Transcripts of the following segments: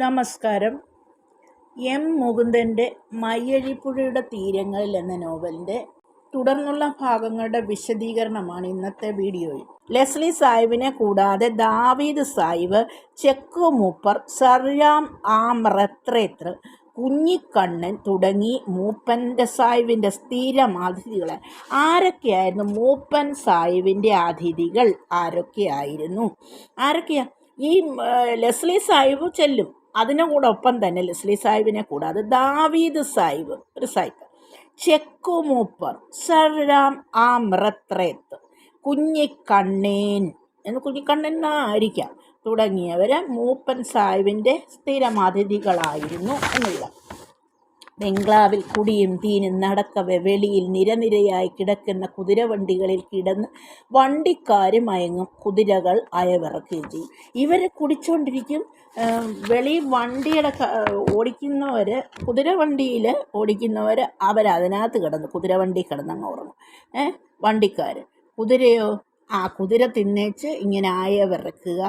നമസ്കാരം. എം മുകുന്ദന്റെ മയ്യഴിപ്പുഴയുടെ തീരങ്ങളിൽ എന്ന നോവലിന്റെ തുടർന്നുള്ള ഭാഗങ്ങളുടെ വിശദീകരണമാണ് ഇന്നത്തെ വീഡിയോയിൽ. ലെസ്ലി സാഹിബിനെ കൂടാതെ ദാവീദ് സാഹിബ് ചെക്കു മൂപ്പർ സർയാം ആമ്രത്രേത്ര കുഞ്ഞിക്കണ്ണൻ തുടങ്ങി മൂപ്പന്റെ സാഹിബിന്റെ സ്ഥിരം അതിഥികളെ ആരൊക്കെയായിരുന്നു മൂപ്പൻ സാഹിബിന്റെ അതിഥികൾ? ആരൊക്കെയായിരുന്നു? ആരൊക്കെയാണ് ഈ ലെസ്ലി സാഹിബ് ചെല്ലും. അതിനു കൂടെ ഒപ്പം തന്നെ ലെസ്ലി സാഹിബിനെ കൂടാതെ ദാവീദ് സാഹിബ് ഒരു സാഹിബ്. ചെക്കു മൂപ്പർ സർരാം ആ മൃത്രേത്ത് കുഞ്ഞിക്കണ്ണേൻ എന്ന് കുഞ്ഞിക്കണ്ണൻ ആയിരിക്കാം തുടങ്ങിയവർ മൂപ്പൻ സാഹിബിന്റെ സ്ഥിരം അതിഥികളായിരുന്നു എന്നുള്ള ബംഗ്ലാവിൽ കുടിയും തീനും നടക്കവെ വെളിയിൽ നിരനിരയായി കിടക്കുന്ന കുതിരവണ്ടികളിൽ കിടന്ന് വണ്ടിക്കാരും മയങ്ങും കുതിരകൾ അയവിറക്കുകയും ചെയ്യും. ഇവർ കുടിച്ചുകൊണ്ടിരിക്കും വെളി വണ്ടിയുടെ ഓടിക്കുന്നവർ കുതിര വണ്ടിയിൽ ഓടിക്കുന്നവർ അവരതിനകത്ത് കിടന്ന് കുതിരവണ്ടി കിടന്നങ്ങ് ഉറങ്ങും. ഏ വണ്ടിക്കാർ കുതിരയോ? ആ കുതിര തിന്നേച്ച് ഇങ്ങനെ അയവിറക്കുക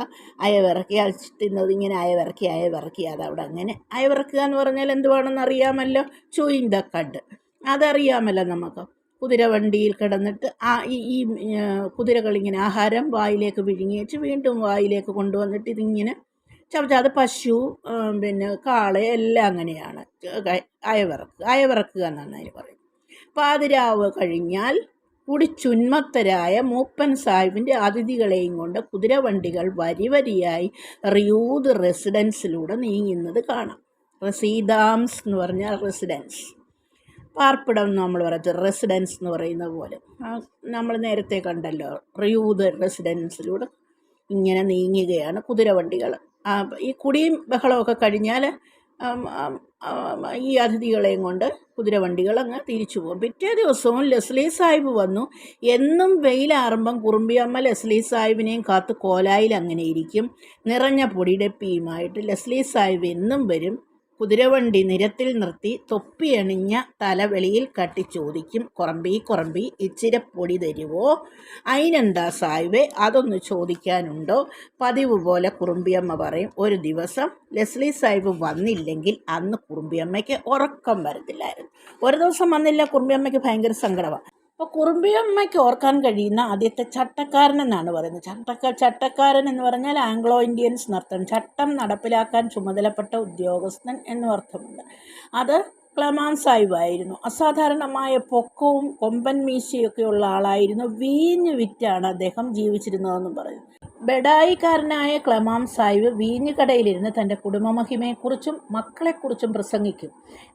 അയവിറക്കി അത് തിന്നത് ഇങ്ങനെ അയവിറക്കി അയവിറക്കി അതവിടെ അങ്ങനെ അയവിറക്കുക എന്ന് പറഞ്ഞാൽ എന്തുവാണെന്ന് അറിയാമല്ലോ? ചൂയിങ് ദ കഡ് അതറിയാമല്ലോ നമുക്ക്. കുതിര വണ്ടിയിൽ കിടന്നിട്ട് ആ ഈ ഈ കുതിരകളിങ്ങനെ ആഹാരം വായിലേക്ക് വിഴുങ്ങിയേച്ച് വീണ്ടും വായിലേക്ക് കൊണ്ടുവന്നിട്ട് ഇതിങ്ങനെ ചവച്ച അത് പശു പിന്നെ കാള എല്ലാം അങ്ങനെയാണ്. അയവിറക്കുക. അയവിറക്കുക എന്നാണ് അതിന് പറയുന്നത്. പാതിരാവ് കഴിഞ്ഞാൽ കുടിച്ചുന്മത്തരായ മൂപ്പൻ സാഹിബിന്റെ അതിഥികളെയും കൊണ്ട് കുതിരവണ്ടികൾ വരി വരിയായി റിയൂദ് റെസിഡൻസിലൂടെ നീങ്ങുന്നത് കാണാം. റസീദാംസ് എന്ന് പറഞ്ഞാൽ റെസിഡൻസ്. പാർപ്പിടം എന്ന് നമ്മൾ പറയുന്നത് റെസിഡൻസ് എന്ന് പറയുന്ന പോലെ. നമ്മൾ നേരത്തെ കണ്ടല്ലോ റിയൂദ് റെസിഡൻസിലൂടെ ഇങ്ങനെ നീങ്ങുകയാണ് കുതിരവണ്ടികൾ. ഈ കുടിയും ബഹളമൊക്കെ കഴിഞ്ഞാൽ ഈ അതിഥികളെയും കൊണ്ട് കുതിരവണ്ടികൾ അങ്ങ് തിരിച്ചു പോകും. പിറ്റേ ദിവസവും ലെസ്ലി സാഹിബ് വന്നു. എന്നും വെയിലാറുമ്പം കുറുമ്പിയമ്മ ലെസ്ലി സാഹിബിനെയും കാത്ത് കോലായിൽ അങ്ങനെ ഇരിക്കും. നിറഞ്ഞ പൊടിയുടെ പിയുമായിട്ട് ലെസ്ലി സാഹിബ് എന്നും വരും. കുതിരവണ്ടി നിരത്തിൽ നിർത്തി തൊപ്പിയണിഞ്ഞ തലവെളിയിൽ കട്ടി ചോദിക്കും കുറമ്പി കുറമ്പി ഇച്ചിരി പൊടി തരുവോ? അതിനെന്താ സായിവേ അതൊന്ന് ചോദിക്കാനുണ്ടോ? പതിവ് പോലെ കുറുമ്പിയമ്മ പറയും ഒരു ദിവസം ലെസ്ലി സാഹിബ് വന്നില്ലെങ്കിൽ അന്ന് കുറുമ്പിയമ്മയ്ക്ക് ഉറക്കം വരത്തില്ലായിരുന്നു. ഒരു ദിവസം വന്നില്ല കുറുമ്പിയമ്മയ്ക്ക് ഭയങ്കര സങ്കടമാണ് അപ്പോൾ കുറുമ്പിയമ്മയ്ക്ക് ഓർക്കാൻ കഴിയുന്ന ആദ്യത്തെ ചട്ടക്കാരൻ എന്നാണ് പറയുന്നത്. ചട്ടക്ക ചട്ടക്കാരൻ എന്ന് പറഞ്ഞാൽ ആംഗ്ലോ ഇന്ത്യൻസ് എന്നർത്ഥം ചട്ടം നടപ്പിലാക്കാൻ ചുമതലപ്പെട്ട ഉദ്യോഗസ്ഥൻ എന്നും അർത്ഥമുണ്ട്. അത് ക്ലമാൻ സാഹിബായിരുന്നു അസാധാരണമായ പൊക്കവും കൊമ്പൻ മീശയൊക്കെയുള്ള ആളായിരുന്നു. വീഞ്ഞ് വിറ്റാണ് അദ്ദേഹം ജീവിച്ചിരുന്നതെന്നും പറയുന്നു ബഡായിക്കാരനായ ക്ലമാം സാഹിബ് വീഞ്ഞുകടയിലിരുന്ന് തന്റെ കുടുംബമഹിമയെക്കുറിച്ചും മക്കളെക്കുറിച്ചും പ്രസംഗിക്കും.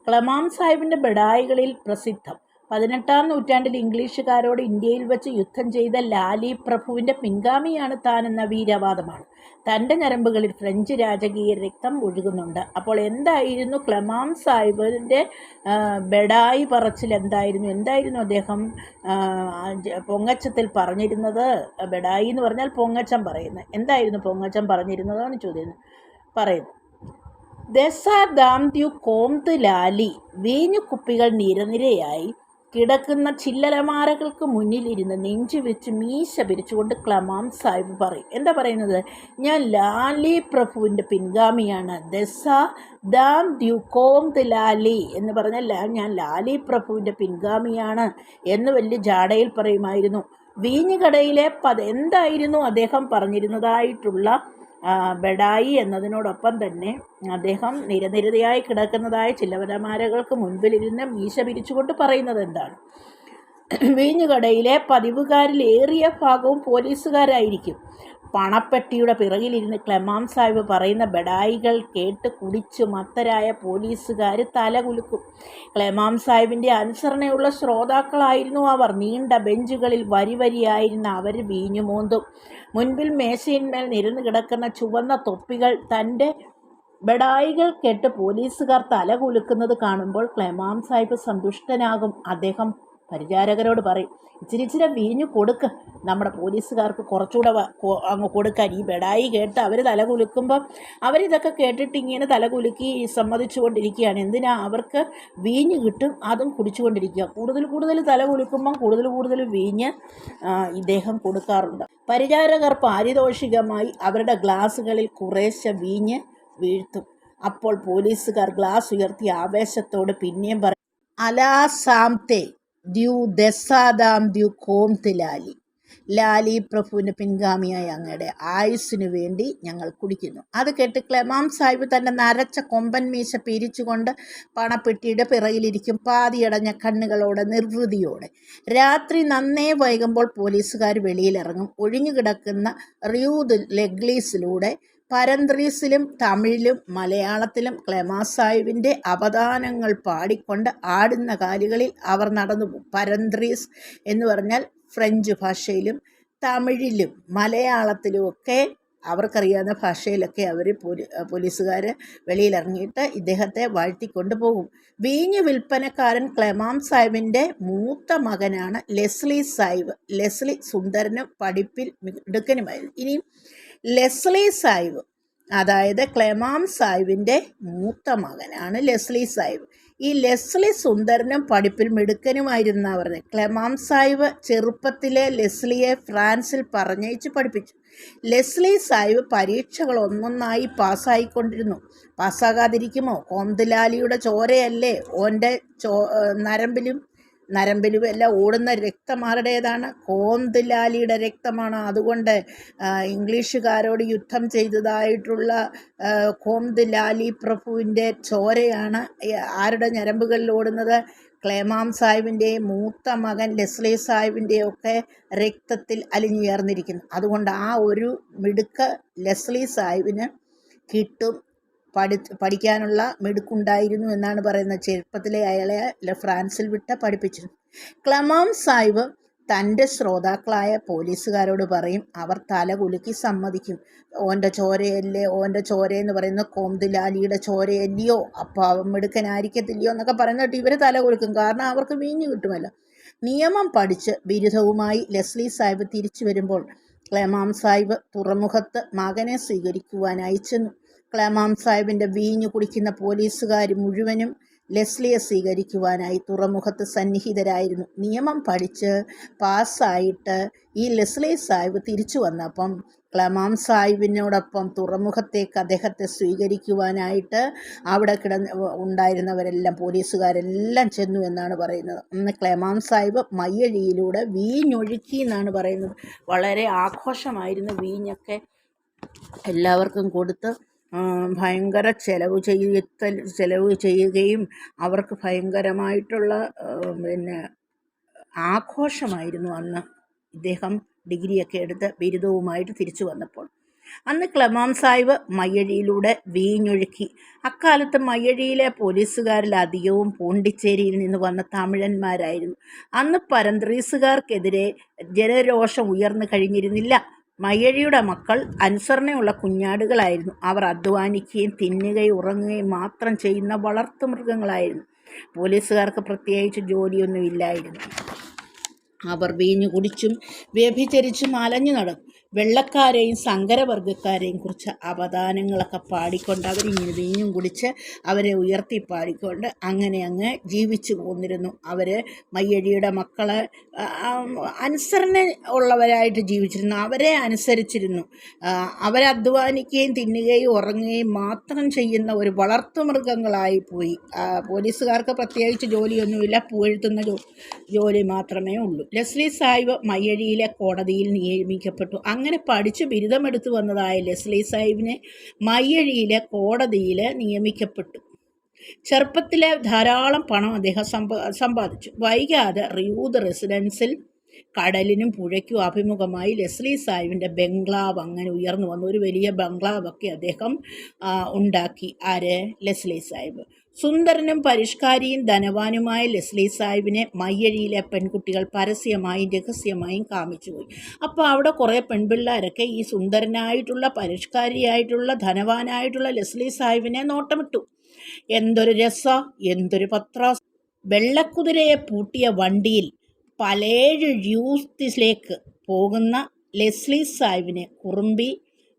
ക്ലമാം സാഹിബിന്റെ ബഡായികളിൽ പ്രസിദ്ധം. പതിനെട്ടാം നൂറ്റാണ്ടിൽ ഇംഗ്ലീഷുകാരോട് ഇന്ത്യയിൽ വെച്ച് യുദ്ധം ചെയ്ത ലാലി പ്രഭുവിന്റെ പിൻഗാമിയാണ് താനെന്ന വീരവാദമാണ്. തന്റെ ഞരമ്പുകളിൽ ഫ്രഞ്ച് രാജകീയ രക്തം ഒഴുകുന്നുണ്ട്. അപ്പോൾ എന്തായിരുന്നു ക്ലമാം സാഹിബിന്റെ ബെഡായി പറച്ചിൽ എന്തായിരുന്നു? എന്തായിരുന്നു അദ്ദേഹം പൊങ്ങച്ചത്തിൽ പറഞ്ഞിരുന്നത്? ബെഡായി എന്ന് പറഞ്ഞാൽ പൊങ്ങച്ചം പറയുന്നത്. എന്തായിരുന്നു പൊങ്ങച്ചം പറഞ്ഞിരുന്നതാണ് ചോദ്യം പറയുന്നത് ദസാ ദാം ദ്യു കോംത് ലാലി വീഞ്ഞു കുപ്പികൾ നിരനിരയായി കിടക്കുന്ന ചില്ലലമാരകൾക്ക് മുന്നിലിരുന്ന് നെഞ്ചു വെച്ച് മീശ പിരിച്ചുകൊണ്ട് ക്ലമാം സാഹിബ് പറയും. എന്താ പറയുന്നത്? ഞാൻ ലാലി പ്രഭുവിന്റെ പിൻഗാമിയാണ്. ദസ ദാം ദ്യു കോം ദ ലാലി എന്ന് പറഞ്ഞാൽ ഞാൻ ലാലി പ്രഭുവിന്റെ പിൻഗാമിയാണ് എന്ന് വലിയ ജാടയിൽ പറയുമായിരുന്നു. വീഞ്ഞുകടയിലെ പദ എന്തായിരുന്നു അദ്ദേഹം പറഞ്ഞിരുന്നതായിട്ടുള്ള ബഡായി എന്നതിനോടൊപ്പം തന്നെ അദ്ദേഹം നിരനിരതയായി കിടക്കുന്നതായ ചിലവരമാരകൾക്ക് മുൻപിലിരുന്ന് മീശ പിരിച്ചുകൊണ്ട് പറയുന്നത് എന്താണ്? വീഞ്ഞുകടയിലെ പതിവുകാരിൽ ഏറിയ ഭാഗവും പോലീസുകാരായിരിക്കും. പണപ്പെട്ടിയുടെ പിറകിലിരുന്ന് ക്ലെമാം സാഹിബ് പറയുന്ന ബഡായികൾ കേട്ട് കുടിച്ച് മത്തരായ പോലീസുകാർ തലകുലുക്കും ക്ലെമാം സാഹിബിന്റെ അനുസരണയുള്ള ശ്രോതാക്കളായിരുന്നു അവർ. നീണ്ട ബെഞ്ചുകളിൽ വരി വരിയായിരുന്ന അവർ വീഞ്ഞുമോന്തും മുൻപിൽ മേശയിന്മേൽ നിരന്ന് കിടക്കുന്ന ചുവന്ന തൊപ്പികൾ തന്റെ ബഡായികൾ കേട്ട് പോലീസുകാർ തലകുലുക്കുന്നത് കാണുമ്പോൾ ക്ലെമാം സാഹിബ് സന്തുഷ്ടനാകും. അദ്ദേഹം പരിചാരകരോട് പറയും ഇച്ചിരി ഇച്ചിരി വീഞ്ഞു കൊടുക്ക്. നമ്മുടെ പോലീസുകാർക്ക് കുറച്ചുകൂടെ അങ്ങ് കൊടുക്കാൻ. ഈ ബെഡായി കേട്ട് അവർ തല കുലുക്കുമ്പം അവരിതൊക്കെ കേട്ടിട്ട് ഇങ്ങനെ തല കുലുക്കി സമ്മതിച്ചുകൊണ്ടിരിക്കുകയാണ്. എന്തിനാ? അവർക്ക് വീഞ്ഞ് കിട്ടും അതും കുടിച്ചുകൊണ്ടിരിക്കുക. കൂടുതൽ കൂടുതൽ തല കുലുക്കുമ്പം കൂടുതൽ കൂടുതൽ വീഞ്ഞ് ഇദ്ദേഹം കൊടുക്കാറുണ്ട്. പരിചാരകർ പാരിതോഷികമായി അവരുടെ ഗ്ലാസ്സുകളിൽ കുറേശ്ശെ വീഞ്ഞ് വീഴ്ത്തും. അപ്പോൾ പോലീസുകാർ ഗ്ലാസ് ഉയർത്തി ആവേശത്തോട് പിന്നെയും പറയും അലാ സാംതെ ദ്യു ദസാദാം ദ്യു കോംത് ലാലി. ലാലി പ്രഭുവിന്റെ പിൻഗാമിയായ അങ്ങയുടെ ആയുസ്സിനു വേണ്ടി ഞങ്ങൾ കുടിക്കുന്നു. അത് കേട്ട് ക്ലമാം സാഹിബ് തന്റെ നരച്ച കൊമ്പൻ മീശ പിരിച്ചുകൊണ്ട് പണപ്പെട്ടിയുടെ പിറകിലിരിക്കും പാതിയടഞ്ഞ കണ്ണുകളോടെ നിർവൃതിയോടെ. രാത്രി നന്നേ വൈകുമ്പോൾ പോലീസുകാർ വെളിയിലിറങ്ങും. ഒഴിഞ്ഞുകിടക്കുന്ന റിയൂദ് ലെഗ്ലീസിലൂടെ പരന്ത്രീസിലും തമിഴിലും മലയാളത്തിലും ക്ലെമാസായുവിന്റെ അവദാനങ്ങൾ പാടിക്കൊണ്ട് ആടുന്ന കാലുകളിൽ അവർ നടന്നു പരന്ത്രീസ് എന്ന് പറഞ്ഞാൽ ഫ്രഞ്ച് ഭാഷയിലും തമിഴിലും മലയാളത്തിലുമൊക്കെ അവർക്കറിയാവുന്ന ഭാഷയിലൊക്കെ അവർ പോലീ പോലീസുകാർ വെളിയിലിറങ്ങിയിട്ട് ഇദ്ദേഹത്തെ വാഴ്ത്തിക്കൊണ്ട് പോകും. വീഞ്ഞ് വിൽപ്പനക്കാരൻ ക്ലെമാം സാഹിബിന്റെ മൂത്ത മകനാണ് ലെസ്ലി സാഹിബ് ലെസ്ലി സുന്ദരനും പഠിപ്പിൽ മിടുക്കനുമായിരുന്നു. ഇനി ലെസ്ലി സാഹിബ് അതായത് ക്ലെമാം സാഹിബിന്റെ മൂത്ത മകനാണ് ലെസ്ലി സാഹിബ് ഈ ലെസ്ലി സുന്ദരനും പഠിപ്പിൽ മിടുക്കനുമായിരുന്ന പറഞ്ഞത് ക്ലെമാം സാഹിബ് ചെറുപ്പത്തിലെ ലെസ്ലിയെ ഫ്രാൻസിൽ പറഞ്ഞയച്ച് പഠിപ്പിച്ചു. ലെസ്ലി സാഹിബ് പരീക്ഷകൾ ഒന്നൊന്നായി പാസ്സായിക്കൊണ്ടിരുന്നു. പാസ്സാകാതിരിക്കുമോ? കോന്തലാലിയുടെ ചോരയല്ലേ? ഓന്റെ ചോ നരമ്പിലും നരമ്പിലും എല്ലാം ഓടുന്ന രക്തം ആരുടേതാണ് കോന്തിലാലിയുടെ രക്തമാണ്. അതുകൊണ്ട് ഇംഗ്ലീഷുകാരോട് യുദ്ധം ചെയ്തതായിട്ടുള്ള കോന്തിലാലി പ്രഭുവിന്റെ ചോരയാണ് ആരുടെ ഞരമ്പുകളിൽ ഓടുന്നത്? ക്ലേമാം സാഹിബിന്റെയും മൂത്ത മകൻ ലെസ്ലി സാഹിബിന്റെയും ഒക്കെ രക്തത്തിൽ അലിഞ്ഞുയർന്നിരിക്കുന്നു. അതുകൊണ്ട് ആ ഒരു മിടുക്ക ലെസ്ലി സാഹിബിന് കിട്ടും പഠി പഠിക്കാനുള്ള മിടുക്കുണ്ടായിരുന്നു എന്നാണ് പറയുന്നത്. ചെറുപ്പത്തിലെ അയാളെ ഫ്രാൻസിൽ വിട്ട പഠിപ്പിച്ചു ക്ലമാം സാഹിബ് തന്റെ ശ്രോതാക്കളായ പോലീസുകാരോട് പറയും അവർ തല കുലുക്കി സമ്മതിക്കും. ഓന്റെ ചോരയല്ലേ ഓന്റെ ചോരയെന്ന് പറയുന്ന കോംതിലാലിയുടെ ചോരയല്ലയോ അപ്പോൾ അവൻ മിടുക്കനായിരിക്കത്തില്ലയോ എന്നൊക്കെ പറയുന്നിട്ട് ഇവർ തല കുലുക്കും. കാരണം അവർക്ക് വീഞ്ഞു കിട്ടുമല്ലോ. നിയമം പഠിച്ച് ബിരുദവുമായി ലെസ്ലി സാഹിബ് തിരിച്ചു വരുമ്പോൾ ക്ലമാം സാഹിബ് തുറമുഖത്ത് മകനെ സ്വീകരിക്കുവാനായി ചെന്നു. ക്ലമാം സാഹിബിന്റെ വീഞ്ഞു കുടിക്കുന്ന പോലീസുകാർ മുഴുവനും ലെസ്ലിയെ സ്വീകരിക്കുവാനായി തുറമുഖത്ത് സന്നിഹിതരായിരുന്നു. നിയമം പഠിച്ച് പാസ്സായിട്ട് ഈ ലെസ്ലി സാഹിബ് തിരിച്ചു വന്നപ്പം ക്ലമാം സാഹിബിനോടൊപ്പം തുറമുഖത്തേക്ക് അദ്ദേഹത്തെ സ്വീകരിക്കുവാനായിട്ട് അവിടെ കിടന്ന് ഉണ്ടായിരുന്നവരെല്ലാം പോലീസുകാരെല്ലാം ചെന്നു എന്നാണ് പറയുന്നത്. അന്ന് ക്ലമാം സാഹിബ് മയ്യഴിയിലൂടെ വീഞ്ഞൊഴുക്കി എന്നാണ് പറയുന്നത്. വളരെ ആഘോഷമായിരുന്നു വീഞ്ഞൊക്കെ എല്ലാവർക്കും കൊടുത്ത് ഭയങ്കര ചിലവ് ചെയ്യത്ത ചിലവ് ചെയ്യുകയും അവർക്ക് ഭയങ്കരമായിട്ടുള്ള പിന്നെ ആഘോഷമായിരുന്നു അന്ന് ഇദ്ദേഹം ഡിഗ്രിയൊക്കെ എടുത്ത് ബിരുദവുമായിട്ട് തിരിച്ചു വന്നപ്പോൾ. അന്ന് ക്ലമാം സാഹിബ് മയ്യഴിയിലൂടെ വീഞ്ഞൊഴുക്കി. അക്കാലത്ത് മയ്യഴിയിലെ പോലീസുകാരിൽ അധികവും പോണ്ടിച്ചേരിയിൽ നിന്ന് വന്ന തമിഴന്മാരായിരുന്നു. അന്ന് പരന്ത്രീസുകാർക്കെതിരെ ജനരോഷം ഉയർന്നു കഴിഞ്ഞിരുന്നില്ല. മയ്യഴിയുടെ മക്കൾ അനുസരണയുള്ള കുഞ്ഞാടുകളായിരുന്നു. അവർ അധ്വാനിക്കുകയും തിന്നുകയും ഉറങ്ങുകയും മാത്രം ചെയ്യുന്ന വളർത്തു മൃഗങ്ങളായിരുന്നു. പോലീസുകാർക്ക് പ്രത്യേകിച്ച് ജോലിയൊന്നുമില്ലായിരുന്നു അവർ വീഞ്ഞു കുടിച്ചും വ്യഭിചരിച്ചും അലഞ്ഞു നടക്കും. വെള്ളക്കാരെയും സങ്കരവർഗക്കാരെയും കുറിച്ച് അവദാനങ്ങളൊക്കെ പാടിക്കൊണ്ട് അവരിങ്ങനെ വീഞ്ഞും കുടിച്ച് അവരെ ഉയർത്തി പാടിക്കൊണ്ട് അങ്ങനെ അങ്ങ് ജീവിച്ചു പോന്നിരുന്നു. അവർ മയ്യഴിയുടെ മക്കളെ അനുസരണ ഉള്ളവരായിട്ട് ജീവിച്ചിരുന്നു. അവരെ അനുസരിച്ചിരുന്നു. അവരധ്വാനിക്കുകയും തിന്നുകയും ഉറങ്ങുകയും മാത്രം ചെയ്യുന്ന ഒരു വളർത്തുമൃഗങ്ങളായി പോയി. പോലീസുകാർക്ക് പ്രത്യേകിച്ച് ജോലിയൊന്നുമില്ല. പൂഴ്ത്തുന്ന ജോലി മാത്രമേ ഉള്ളൂ. ലെസ്ലി സാഹിബ് മയ്യഴിയിലെ കോടതിയിൽ നിയമിക്കപ്പെട്ടു. അങ്ങനെ പഠിച്ച് ബിരുദമെടുത്തു വന്നതായ ലെസ്ലി സാഹിബിനെ മയ്യഴിയിലെ കോടതിയിൽ നിയമിക്കപ്പെട്ടു. ചെറുപ്പത്തിലെ ധാരാളം പണം അദ്ദേഹം സമ്പാദിച്ചു. വൈകാതെ റിയൂദ് റെസിഡൻസിൽ കടലിനും പുഴയ്ക്കും അഭിമുഖമായി ലെസ്ലി സാഹിബിന്റെ ബംഗ്ലാവ് അങ്ങനെ ഉയർന്നു വന്നു. ഒരു വലിയ ബംഗ്ലാവൊക്കെ അദ്ദേഹം ഉണ്ടാക്കി. ആര്? ലെസ്ലി സാഹിബ്. സുന്ദരനും പരിഷ്കാരിയും ധനവാനുമായ ലെസ്ലി സാഹിബിനെ മയ്യഴിയിലെ പെൺകുട്ടികൾ പരസ്യമായും രഹസ്യമായും കാമിച്ചുപോയി അപ്പോൾ അവിടെ കുറേ പെൺപിള്ളേരൊക്കെ ഈ സുന്ദരനായിട്ടുള്ള പരിഷ്കാരിയായിട്ടുള്ള ധനവാനായിട്ടുള്ള ലെസ്ലി സാഹിബിനെ നോട്ടമിട്ടു. എന്തൊരു രസ എന്തൊരു പത്ര വെള്ളക്കുതിരയെ പൂട്ടിയ വണ്ടിയിൽ പലേഴ് യൂത്തിലേക്ക് പോകുന്ന ലെസ്ലി സാഹിബിനെ കുറുമ്പി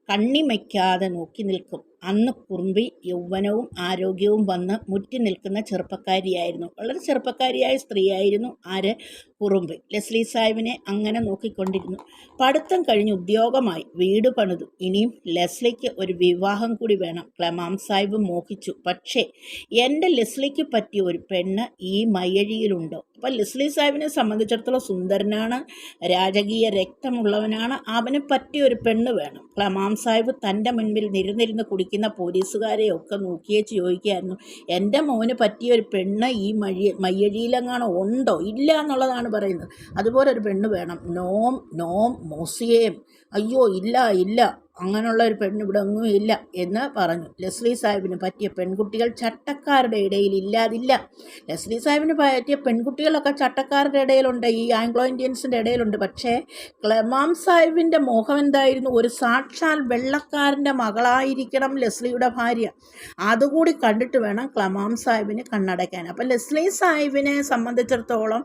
കണ്ണിമയ്ക്കാതെ നോക്കി നിൽക്കും. അന്ന് കുറുമ്പി യൗവനവും ആരോഗ്യവും വന്ന് മുറ്റി നിൽക്കുന്ന ചെറുപ്പക്കാരിയായിരുന്നു. വളരെ ചെറുപ്പക്കാരിയായ സ്ത്രീയായിരുന്നു ആര്? കുറുമ്പി. ലെസ്ലി സാഹിബിനെ അങ്ങനെ നോക്കിക്കൊണ്ടിരുന്നു. പഠിത്തം കഴിഞ്ഞ് ഉദ്യോഗമായി വീട് പണിതു. ഇനിയും ലെസ്ലിക്ക് ഒരു വിവാഹം കൂടി വേണം. ക്ലമാം സാഹിബ് മോഹിച്ചു. പക്ഷേ എന്റെ ലെസ്ലിക്ക് പറ്റിയ ഒരു പെണ്ണ് ഈ മയ്യഴിയിലുണ്ടോ. അപ്പം ലെസ്ലി സാഹിബിനെ സംബന്ധിച്ചിടത്തോളം സുന്ദരനാണ് രാജകീയ രക്തമുള്ളവനാണ്. അവന് പറ്റിയ ഒരു പെണ്ണ് വേണം. ക്ലമാം സാഹിബ് തന്റെ മുൻപിൽ നിരന്നിരുന്ന് കുടിക്കുന്ന പോലീസുകാരെയൊക്കെ നോക്കിയേച്ച് ചോദിക്കുകയായിരുന്നു. എന്റെ മോന് പറ്റിയ ഒരു പെണ്ണ് ഈ മഴി മയ്യഴിയിലെങ്ങാണോ ഉണ്ടോ? ഇല്ല എന്നുള്ളതാണ് പറയുന്നത്. അതുപോലെ ഒരു പെണ്ണ് വേണം. നോം നോം മോസിയേം. അയ്യോ ഇല്ല ഇല്ല. അങ്ങനെയുള്ള ഒരു പെണ്ണ് ഇവിടെ ഒന്നും ഇല്ല എന്ന് പറഞ്ഞു. ലസ്ലി സാഹിബിന് പറ്റിയ പെൺകുട്ടികൾ ചട്ടക്കാരുടെ ഇടയിൽ ഇല്ലാതില്ല. ലസ്ലി സാഹിബിന് പറ്റിയ പെൺകുട്ടികളൊക്കെ ചട്ടക്കാരുടെ ഇടയിലുണ്ട് ഈ ആംഗ്ലോ ഇന്ത്യൻസിന്റെ ഇടയിലുണ്ട്. പക്ഷേ ക്ലമാം സാഹിബിന്റെ മോഹം എന്തായിരുന്നു? ഒരു സാക്ഷാൽ വെള്ളക്കാരന്റെ മകളായിരിക്കണം ലസ്ലിയുടെ ഭാര്യ. അതുകൂടി കണ്ടിട്ട് വേണം ക്ലമാം സാഹിബിന് കണ്ണടയ്ക്കാൻ. അപ്പം ലസ്ലി സാഹിബിനെ സംബന്ധിച്ചിടത്തോളം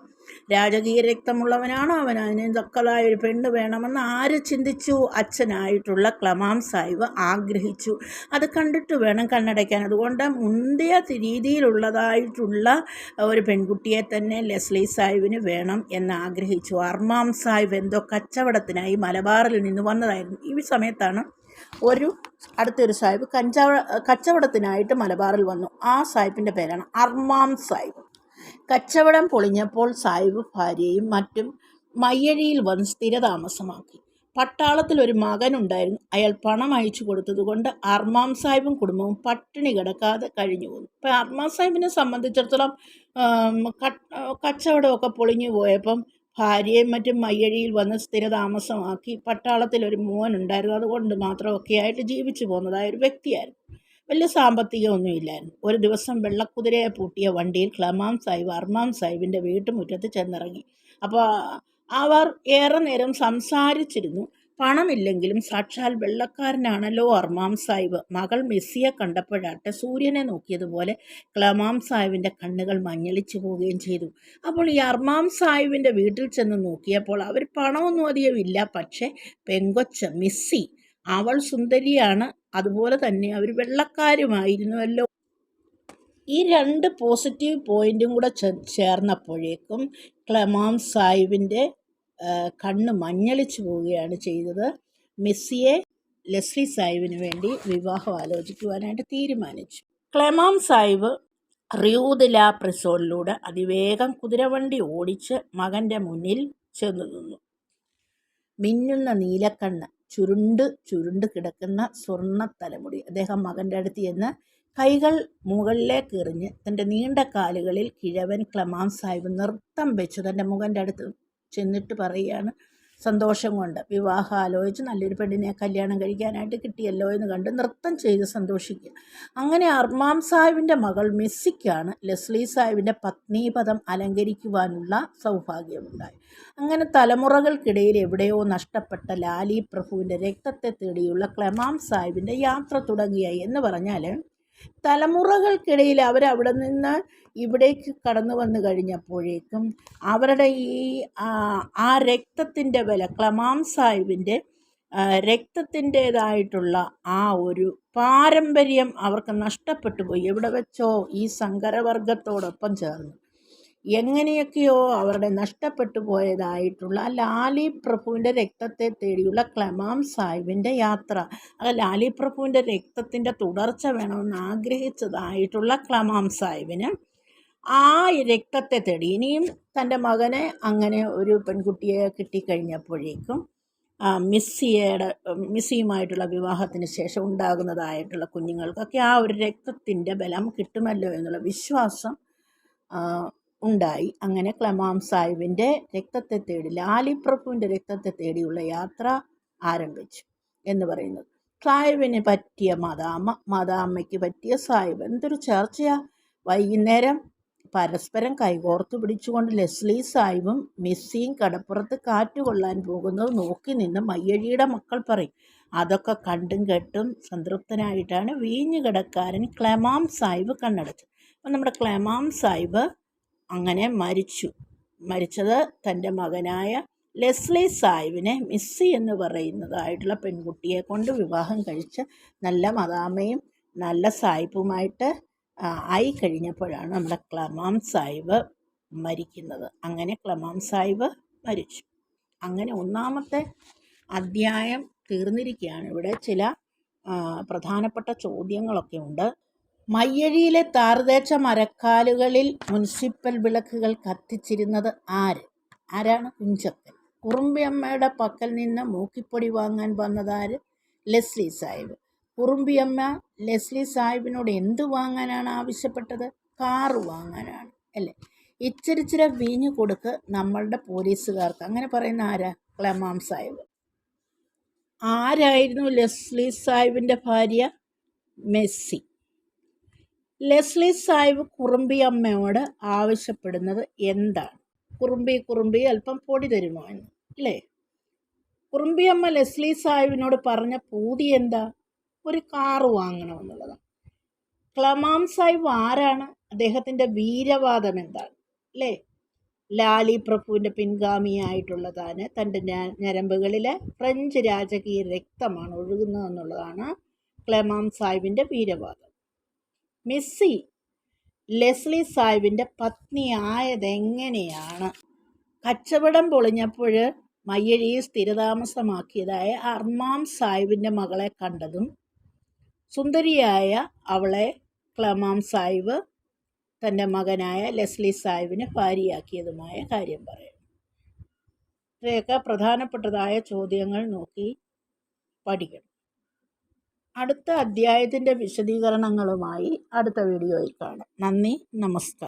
രാജകീയ രക്തമുള്ളവനാണ് അവൻ. അതിന് തക്കതായ ഒരു പെണ്ണ് വേണമെന്ന് ആര് ചിന്തിച്ചു? അച്ഛനായിട്ടുള്ള ക്ലമാം സാഹിബ് ആഗ്രഹിച്ചു. അത് കണ്ടിട്ട് വേണം കണ്ണടയ്ക്കാൻ. അതുകൊണ്ട് മുന്തിയ രീതിയിലുള്ളതായിട്ടുള്ള ഒരു പെൺകുട്ടിയെ തന്നെ ലെസ്ലി സാഹിബിന് വേണം എന്ന് ആഗ്രഹിച്ചു. അർമാം സാഹിബ് എന്തോ കച്ചവടത്തിനായി മലബാറിൽ നിന്ന് വന്നതായിരുന്നു. ഈ സമയത്താണ് ഒരു അടുത്തൊരു സാഹിബ് കഞ്ചാവ കച്ചവടത്തിനായിട്ട് മലബാറിൽ വന്നു. ആ സാഹിബിന്റെ പേരാണ് അർമാം സാഹിബ് കച്ചവടം പൊളിഞ്ഞപ്പോൾ സാഹിബ് ഭാര്യയും മറ്റും മയ്യഴിയിൽ വന്ന് സ്ഥിരതാമസമാക്കി. പട്ടാളത്തിൽ ഒരു മകൻ ഉണ്ടായിരുന്നു അയാൾ പണം അയച്ചു കൊടുത്തതുകൊണ്ട് അർമാം സാഹിബും കുടുംബവും പട്ടിണി കിടക്കാതെ കഴിഞ്ഞു പോന്നു. ഇപ്പം അർമാം സാഹിബിനെ സംബന്ധിച്ചിടത്തോളം കച്ചവടമൊക്കെ പൊളിഞ്ഞു പോയപ്പം ഭാര്യയും മറ്റും മയ്യഴിയിൽ വന്ന് സ്ഥിരതാമസമാക്കി. പട്ടാളത്തിൽ ഒരു മോൻ ഉണ്ടായിരുന്നു അതുകൊണ്ട് മാത്രമൊക്കെ ആയിട്ട് ജീവിച്ചു പോകുന്നതായ ഒരു വ്യക്തിയായിരുന്നു. വലിയ സാമ്പത്തികമൊന്നും ഇല്ലായിരുന്നു ഒരു ദിവസം വെള്ളക്കുതിരയെ പൂട്ടിയ വണ്ടിയിൽ ക്ലമാം സാഹിബ് അർമാം സാഹിബിന്റെ വീട്ടുമുറ്റത്ത് ചെന്നിറങ്ങി. അപ്പോൾ അവർ ഏറെ നേരം സംസാരിച്ചിരുന്നു. പണമില്ലെങ്കിലും സാക്ഷാൽ വെള്ളക്കാരനാണല്ലോ അർമാം സാഹിബ്. മകൾ മെസ്സിയെ കണ്ടപ്പോഴാട്ടെ സൂര്യനെ നോക്കിയതുപോലെ ക്ലമാം സാഹിബിന്റെ കണ്ണുകൾ മഞ്ഞളിച്ചു പോവുകയും ചെയ്തു. അപ്പോൾ ഈ അർമാം സാഹിബിന്റെ വീട്ടിൽ ചെന്ന് നോക്കിയപ്പോൾ അവർ പണമൊന്നും അധികം ഇല്ല. പക്ഷേ പെങ്കൊച്ച മിസ്സി അവൾ സുന്ദരിയാണ് അതുപോലെ തന്നെ അവർ വെള്ളക്കാരുമായിരുന്നുവല്ലോ ഈ രണ്ട് പോസിറ്റീവ് പോയിന്റും കൂടെ ചേർന്നപ്പോഴേക്കും ക്ലമാം സാഹിബിന്റെ കണ്ണ് മഞ്ഞളിച്ചു പോവുകയാണ് ചെയ്തത്. മെസ്സിയെ ലസ്ലി സാഹിബിന് വേണ്ടി വിവാഹം ആലോചിക്കുവാനായിട്ട് തീരുമാനിച്ചു. ക്ലമാം സാഹിബ് റിയൂദ് ലാ പ്രിസോണിലൂടെ അതിവേഗം കുതിരവണ്ടി ഓടിച്ച് മകന്റെ മുന്നിൽ ചെന്നു നിന്നു. മിന്നുന്ന നീലക്കണ്ണ് ചുരുണ്ട് ചുരുണ്ട് കിടക്കുന്ന സ്വർണ തലമുടി. അദ്ദേഹം മകന്റെ അടുത്ത് ചെന്ന് കൈകൾ മുകളിലേക്ക് എറിഞ്ഞ് തന്റെ നീണ്ട കാലുകളിൽ കിഴവൻ ക്ലമാം സാഹിബ് നൃത്തം വെച്ചു. തന്റെ മുഖന്റെ അടുത്ത് ചെന്നിട്ട് പറയുകയാണ് സന്തോഷം കൊണ്ട്. വിവാഹം ആലോചിച്ച് നല്ലൊരു പെണ്ണിനെ കല്യാണം കഴിക്കാനായിട്ട് കിട്ടിയല്ലോ എന്ന് കണ്ട് നൃത്തം ചെയ്ത് സന്തോഷിക്കുക. അങ്ങനെ അർമാം സാഹിബിന്റെ മകൾ മെസ്സിക്കാണ് ലെസ്ലി സാഹിബിന്റെ പത്നീപദം അലങ്കരിക്കുവാനുള്ള സൗഭാഗ്യമുണ്ടായി അങ്ങനെ തലമുറകൾക്കിടയിൽ എവിടെയോ നഷ്ടപ്പെട്ട ലാലി പ്രഭുവിന്റെ രക്തത്തെ തേടിയുള്ള ക്ലമാം സാഹിബിന്റെ യാത്ര തുടങ്ങിയായി എന്ന് പറഞ്ഞാൽ തലമുറകൾക്കിടയിൽ അവരവിടെ നിന്ന് ഇവിടേക്ക് കടന്നു വന്നു കഴിഞ്ഞപ്പോഴേക്കും അവരുടെ ഈ ആ, രക്തത്തിന്റെ വില ക്ലമാം സാഹിബിന്റെ രക്തത്തിന്റേതായിട്ടുള്ള ആ ഒരു പാരമ്പര്യം അവർക്ക് നഷ്ടപ്പെട്ടു പോയി. എവിടെ വെച്ചോ ഈ സങ്കരവർഗത്തോടൊപ്പം ചേർന്നു. എങ്ങനെയൊക്കെയോ അവരുടെ നഷ്ടപ്പെട്ടു പോയതായിട്ടുള്ള ലാലി പ്രഭുവിന്റെ രക്തത്തെ തേടിയുള്ള ക്ലമാം സാഹിബിന്റെ യാത്ര. ആ ലാലി പ്രഭുവിന്റെ രക്തത്തിന്റെ തുടർച്ച വേണമെന്ന് ആഗ്രഹിച്ചതായിട്ടുള്ള ക്ലമാം സാഹിബിന് ആ രക്തത്തെ തേടി. ഇനിയും തന്റെ മകനെ അങ്ങനെ ഒരു പെൺകുട്ടിയെ കിട്ടിക്കഴിഞ്ഞപ്പോഴേക്കും മിസ്സിയുടെ മിസ്സിയുമായിട്ടുള്ള വിവാഹത്തിന് ശേഷം ഉണ്ടാകുന്നതായിട്ടുള്ള കുഞ്ഞുങ്ങൾക്കൊക്കെ ആ ഒരു രക്തത്തിന്റെ ബലം കിട്ടുമല്ലോ എന്നുള്ള വിശ്വാസം ഉണ്ടായി. അങ്ങനെ ക്ലമാം സാഹിബിന്റെ രക്തത്തെ തേടി ലാലി പ്രഭുവിന്റെ രക്തത്തെ തേടിയുള്ള യാത്ര ആരംഭിച്ചു എന്ന് പറയുന്നത്. സാഹിബിന് പറ്റിയ മദാമ്മ മദാമ്മയ്ക്ക് പറ്റിയ സാഹിബ് എന്തൊരു ചർച്ചയാ. വൈകുന്നേരം പരസ്പരം കൈകോർത്ത് പിടിച്ചുകൊണ്ട് ലെസ്ലി സാഹിബും മിസ്സിയും കടപ്പുറത്ത് കാറ്റ് കൊള്ളാൻ പോകുന്നത് നോക്കി നിന്ന് മയ്യഴിയുടെ മക്കൾ പറയും അതൊക്കെ കണ്ടും കേട്ടും സംതൃപ്തനായിട്ടാണ് വീഞ്ഞുകിടക്കാരൻ ക്ലമാം സാഹിബ് കണ്ണടച്ചത്. അപ്പം നമ്മുടെ ക്ലമാം സാഹിബ് അങ്ങനെ മരിച്ചു. മരിച്ചത് തന്റെ മകനായ ലെസ്ലി സായിവിനെ മിസ്സി എന്ന് പറയുന്നതായിട്ടുള്ള പെൺകുട്ടിയെ കൊണ്ട് വിവാഹം കഴിച്ച് നല്ല മദാമയും നല്ല സായിപ്പുമായിട്ട് ആയി കഴിഞ്ഞപ്പോഴാണ് നമ്മുടെ ക്ലമാം സാഹിബ് മരിക്കുന്നത്. അങ്ങനെ ക്ലമാം സാഹിബ് മരിച്ചു. അങ്ങനെ ഒന്നാമത്തെ അധ്യായം തീർന്നിരിക്കുകയാണ്. ഇവിടെ ചില പ്രധാനപ്പെട്ട ചോദ്യങ്ങളൊക്കെ ഉണ്ട്. മയ്യഴിയിലെ താറുതേച്ച മരക്കാലുകളിൽ മുനിസിപ്പൽ വിളക്കുകൾ കത്തിച്ചിരുന്നത് ആര്? ആരാണ് കുഞ്ചപ്പൻ? കുറുമ്പിയമ്മയുടെ പക്കൽ നിന്ന് മൂക്കിപ്പൊടി വാങ്ങാൻ വന്നതാര് ലെസ്ലി സാഹിബ്. കുറുമ്പിയമ്മ ലെസ്ലി സാഹിബിനോട് എന്ത് വാങ്ങാനാണ് ആവശ്യപ്പെട്ടത്? കാറ് വാങ്ങാനാണ് അല്ലേ? ഇച്ചിരിച്ചിര വീഞ്ഞു കൊടുക്ക് നമ്മളുടെ പോലീസുകാർക്ക്. അങ്ങനെ പറയുന്ന ആരാ? ക്ലമാം സാഹിബ്. ആരായിരുന്നു ലെസ്ലി സാഹിബിന്റെ ഭാര്യ? മെസ്സി. ലെസ്ലി സാഹിബ് കുറുമ്പി അമ്മയോട് ആവശ്യപ്പെടുന്നത് എന്താണ്? കുറുമ്പി കുറുമ്പി അല്പം പൊടി തരുമോ എന്ന് അല്ലേ കുറുമ്പി അമ്മ ലെസ്ലി സാഹിബിനോട് പറഞ്ഞ പൂതി എന്താ? ഒരു കാറ് വാങ്ങണമെന്നുള്ളതാണ്. ക്ലമാം സാഹിബ് ആരാണ്? അദ്ദേഹത്തിന്റെ വീരവാദം എന്താണ് അല്ലേ ലാലി പ്രഭുവിന്റെ പിൻഗാമിയായിട്ടുള്ള താന് തന്റെ ഞരമ്പുകളിലെ ഫ്രഞ്ച് രാജകീയ രക്തമാണ് ഒഴുകുന്നതെന്നുള്ളതാണ് ക്ലമാം സാഹിബിന്റെ വീരവാദം. മിസ്സി ലെസ്ലി സാഹിബിന്റെ പത്നിയായതെങ്ങനെയാണ് കച്ചവടം പൊളിഞ്ഞപ്പോൾ മയ്യഴിയെ സ്ഥിരതാമസമാക്കിയതായ അർമാം സാഹിബിന്റെ മകളെ കണ്ടതും സുന്ദരിയായ അവളെ ക്ലമാം സാഹിബ് തന്റെ മകനായ ലെസ്ലി സാഹിബിനെ ഭാര്യയാക്കിയതുമായ കാര്യം പറയും ഇവയൊക്കെ പ്രധാനപ്പെട്ടതായ ചോദ്യങ്ങൾ നോക്കി പഠിക്കണം. അടുത്ത അധ്യായത്തിന്റെ വിശദീകരണങ്ങളുമായി അടുത്ത വീഡിയോയിൽ കാണാം. നന്ദി നമസ്കാരം.